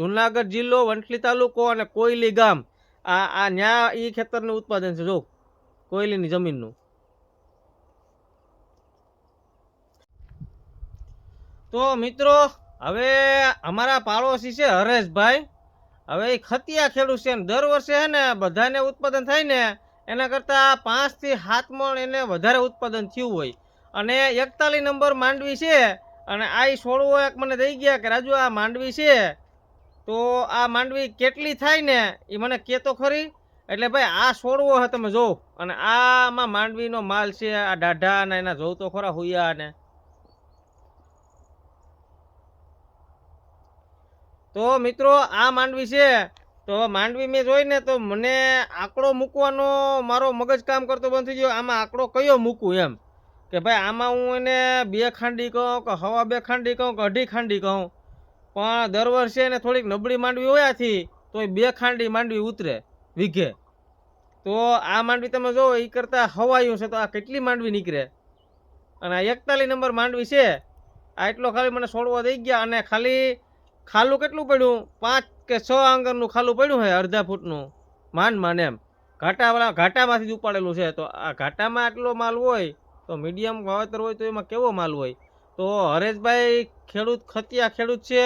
જુનાગઢ જિલ્લો વંટલી તાલુકો અને કોયલી ગામ. આ આ ન્યા ઈ ખેતરનું ઉત્પાદન છે, જો. કોયલીની જમીનનું. તો મિત્રો, હવે અમારા પાડોશી છે હરેશભાઈ. હવે એ ખતિયા ખેડૂત છે દર વર્ષે છે ને બધાને ઉત્પાદન થાય ને, એના કરતાં પાંચથી સાત મણ એને વધારે ઉત્પાદન થયું હોય. અને એકતાલીસ નંબર માંડવી છે, અને આ એ છોડવો એક મને દઈ ગયા કે રાજુ આ માંડવી છે તો આ માંડવી કેટલી થાય ને, એ મને કહેતો ખરી. એટલે ભાઈ, આ છોડવો છે તમે જો અને આમાં માંડવીનો માલ છે, આ દાઢા અને એના જોવ તો ખરા હુયા ને. તો મિત્રો, આ માંડવી છે. તો માંડવી મેં જોઈને તો મને આંકડો મૂકવાનો, મારો મગજ કામ કરતો બંધ થઈ ગયો. આમાં આંકડો કયો મૂકું એમ? કે ભાઈ, આમાં હું એને બે ખાંડી કહું, કે હવા બે ખાંડી કહું, કે અઢી ખાંડી કહું? પણ દર વર્ષે એને થોડીક નબળી માંડવી હોયાથી તો એ બે ખાંડી માંડવી ઉતરે વીઘે. તો આ માંડવી તમે જો એ કરતાં હવાયું છે, તો આ કેટલી માંડવી નીકળે? અને આ એકતાલીસ નંબર માંડવી છે, આ એટલો ખાલી મને છોડવા દઈ ગયા અને ખાલી ખાલું કેટલું પડ્યું? પાંચ કે છ આંગરનું ખાલું પડ્યું હોય અડધા ફૂટનું. માન માંડ એમ. ઘાટાવાળા, ઘાટામાંથી જ ઉપાડેલું છે. તો આ ઘાટામાં આટલો માલ હોય, તો મીડિયમ વાવેતર હોય તો એમાં કેવો માલ હોય? તો હરેશભાઈ ખેડૂત ખતિયા ખેડૂત છે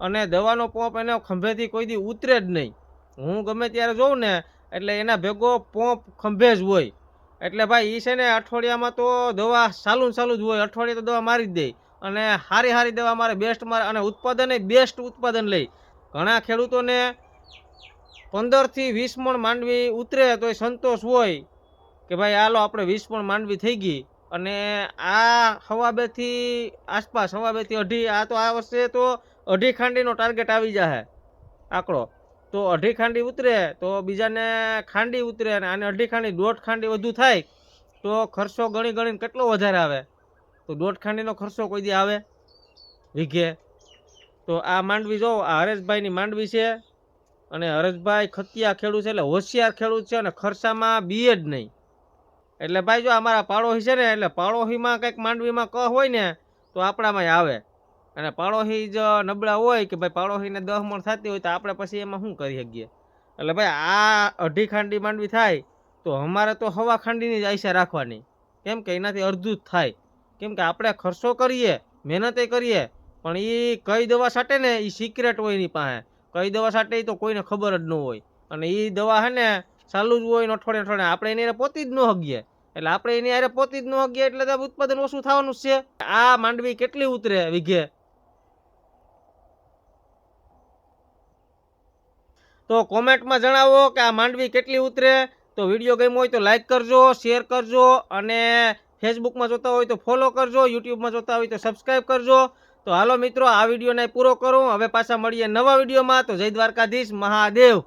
અને દવાનો પોંપ એને ખંભેથી કોઈ દી ઉતરે જ નહીં. હું ગમે ત્યારે જોઉં ને, એટલે એના ભેગો પોંપ ખંભે જ હોય. એટલે ભાઈ એ છે ને અઠવાડિયામાં તો દવા સાલું સાલું જ હોય. અઠવાડિયે તો દવા મારી જ દે. અને સારી સારી દવા મારે બેસ્ટ મારે અને ઉત્પાદન બેસ્ટ ઉત્પાદન લઈ ઘણા ખેડૂતોને પંદરથી વીસ મણ માંડવી ઉતરે તો એ સંતોષ હોય કે ભાઈ, હાલો, આપણે વીસ મણ માંડવી થઈ ગઈ. અને આ હવા બેથી આસપાસ, હવા બેથી અઢી, આ તો આ વર્ષે તો અઢી ખાંડીનો ટાર્ગેટ આવી જશે આંકડો. તો અઢી ખાંડી ઉતરે, તો બીજાને ખાંડી ઉતરે અને આને અઢી ખાંડી, દોઢ ખાંડી વધુ થાય, તો ખર્ચો ગણી ગણીને કેટલો વધારે આવે? તો દોઢ ખાંડીનો ખર્ચો કોઈ દી આવે? વીઘે. તો આ માંડવી જો, આ હરેશભાઈની માંડવી છે, અને હરેશભાઈ ખતિયા ખેડૂત છે, એટલે હોશિયાર ખેડૂત છે અને ખર્ચામાં બીએ જ નહીં. એટલે ભાઈ જો અમારા પાડોશી છે ને, એટલે પાડોશીમાં કંઈક માંડવીમાં ક હોય ને, તો આપણામાં આવે. અને પાડોશી જ નબળા હોય કે ભાઈ પાડોશીને દહ મણ થતી હોય તો આપણે પછી એમાં શું કરી શકીએ? એટલે ભાઈ આ અઢી ખાંડી માંડવી થાય, તો અમારે તો હવા ખાંડીની જ આશા રાખવાની. કેમ કે એનાથી અડધું જ થાય. કેમ કે આપણે ખર્ચો કરીએ, મહેનતે કરીએ, પણ એ કઈ દવા સાટે ને એ સિક્રેટ હોય એની પાસે. કઈ દવા સાટે તો કોઈને ખબર જ ન હોય. અને એ દવા હે ને ચાલુ જ હોય અઠવાડિયે અઠવાડિયે. આપણે એને પોતી જ ન હગીએ. એટલે આપણે એની હારે પોતી જ ન હગીએ એટલે ઉત્પાદન ઓછું થવાનું છે. આ માંડવી કેટલી ઉતરે વીઘે? તો કોમેન્ટમાં જણાવો કે આ માંડવી કેટલી ઉતરે. તો વીડિયો ગમ્યો હોય તો લાઇક કરજો, શેર કરજો અને ફેસબુકમાં જોતા હોય તો ફોલો કરજો, યુટ્યુબમાં જોતા હોય તો સબસ્ક્રાઈબ કરજો. તો હાલો મિત્રો, આ વિડીયોને પૂરો કરું. હવે પાછા મળીએ નવા વિડીયોમાં. તો જય દ્વારકાધીશ, મહાદેવ.